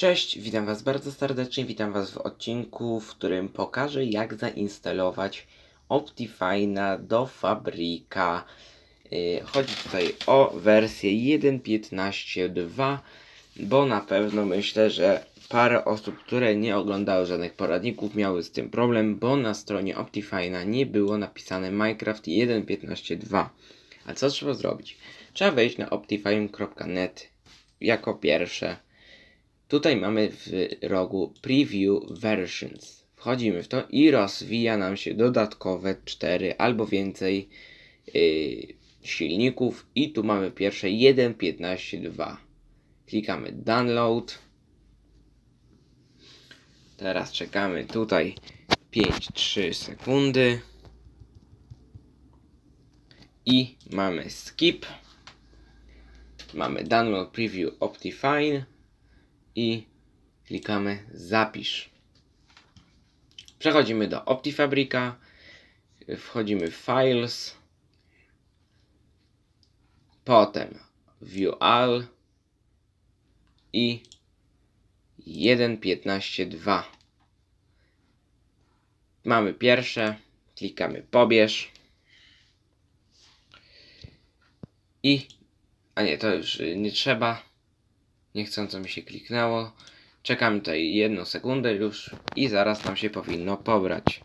Cześć, witam Was bardzo serdecznie. Witam Was w odcinku, w którym pokażę, jak zainstalować Optifine'a do Fabrika. Yy, Chodzi tutaj o wersję 1.15.2, bo na pewno myślę, że parę osób, które nie oglądały żadnych poradników, miały z tym problem, bo na stronie Optifine'a nie było napisane Minecraft 1.15.2. A co trzeba zrobić? Trzeba wejść na optifine.net jako pierwsze. Tutaj mamy w rogu Preview Versions. Wchodzimy w to i rozwija nam się dodatkowe 4 albo więcej yy, silników. I tu mamy pierwsze 1.15.2. Klikamy Download. Teraz czekamy tutaj 5-3 sekundy. I mamy Skip. Mamy Download Preview Optifine i klikamy zapisz. Przechodzimy do OptiFabrika, wchodzimy w Files, potem View All i 1.15.2. Mamy pierwsze, klikamy pobierz i a nie, to już nie trzeba niechcąco mi się kliknęło. Czekamy tutaj jedną sekundę już i zaraz nam się powinno pobrać.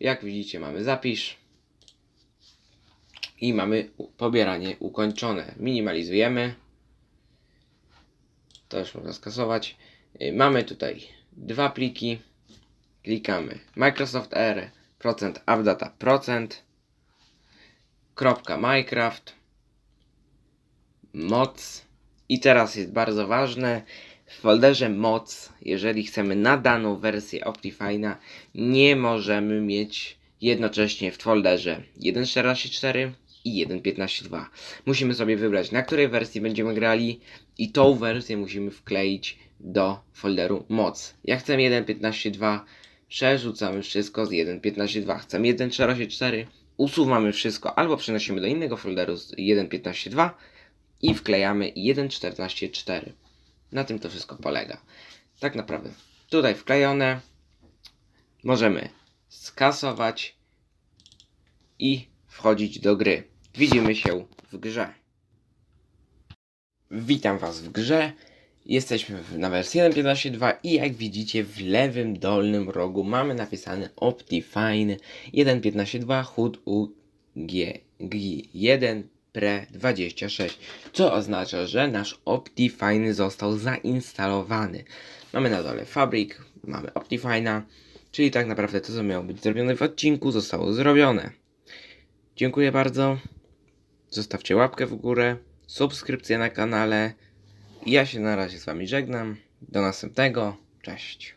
Jak widzicie mamy zapisz i mamy pobieranie ukończone. Minimalizujemy. To już można skasować. Y, Mamy tutaj dwa pliki. Klikamy Microsoft R, procent updata procent, kropka Minecraft, moc. I teraz jest bardzo ważne, w folderze moc, jeżeli chcemy na daną wersję Optifine'a, nie możemy mieć jednocześnie w folderze 1.14.4 i 1.15.2. Musimy sobie wybrać, na której wersji będziemy grali i tą wersję musimy wkleić do folderu moc. Jak chcemy 1.15.2, przerzucamy wszystko z 1.15.2. Chcemy 1.14.4, usuwamy wszystko albo przenosimy do innego folderu z 1.15.2 i wklejamy 1.14.4. Na tym to wszystko polega. Tak naprawdę tutaj wklejone możemy skasować i wchodzić do gry. Widzimy się w grze. Witam Was w grze. Jesteśmy na wersji 1.15.2 i jak widzicie w lewym dolnym rogu mamy napisane Optifine 1.15.2 HUD UG G1 Pre 26, co oznacza, że nasz Optifine został zainstalowany. Mamy na dole fabryk, mamy Optifine'a, czyli tak naprawdę to, co miało być zrobione w odcinku, zostało zrobione. Dziękuję bardzo. Zostawcie łapkę w górę, subskrypcję na kanale. Ja się na razie z Wami żegnam. Do następnego. Cześć.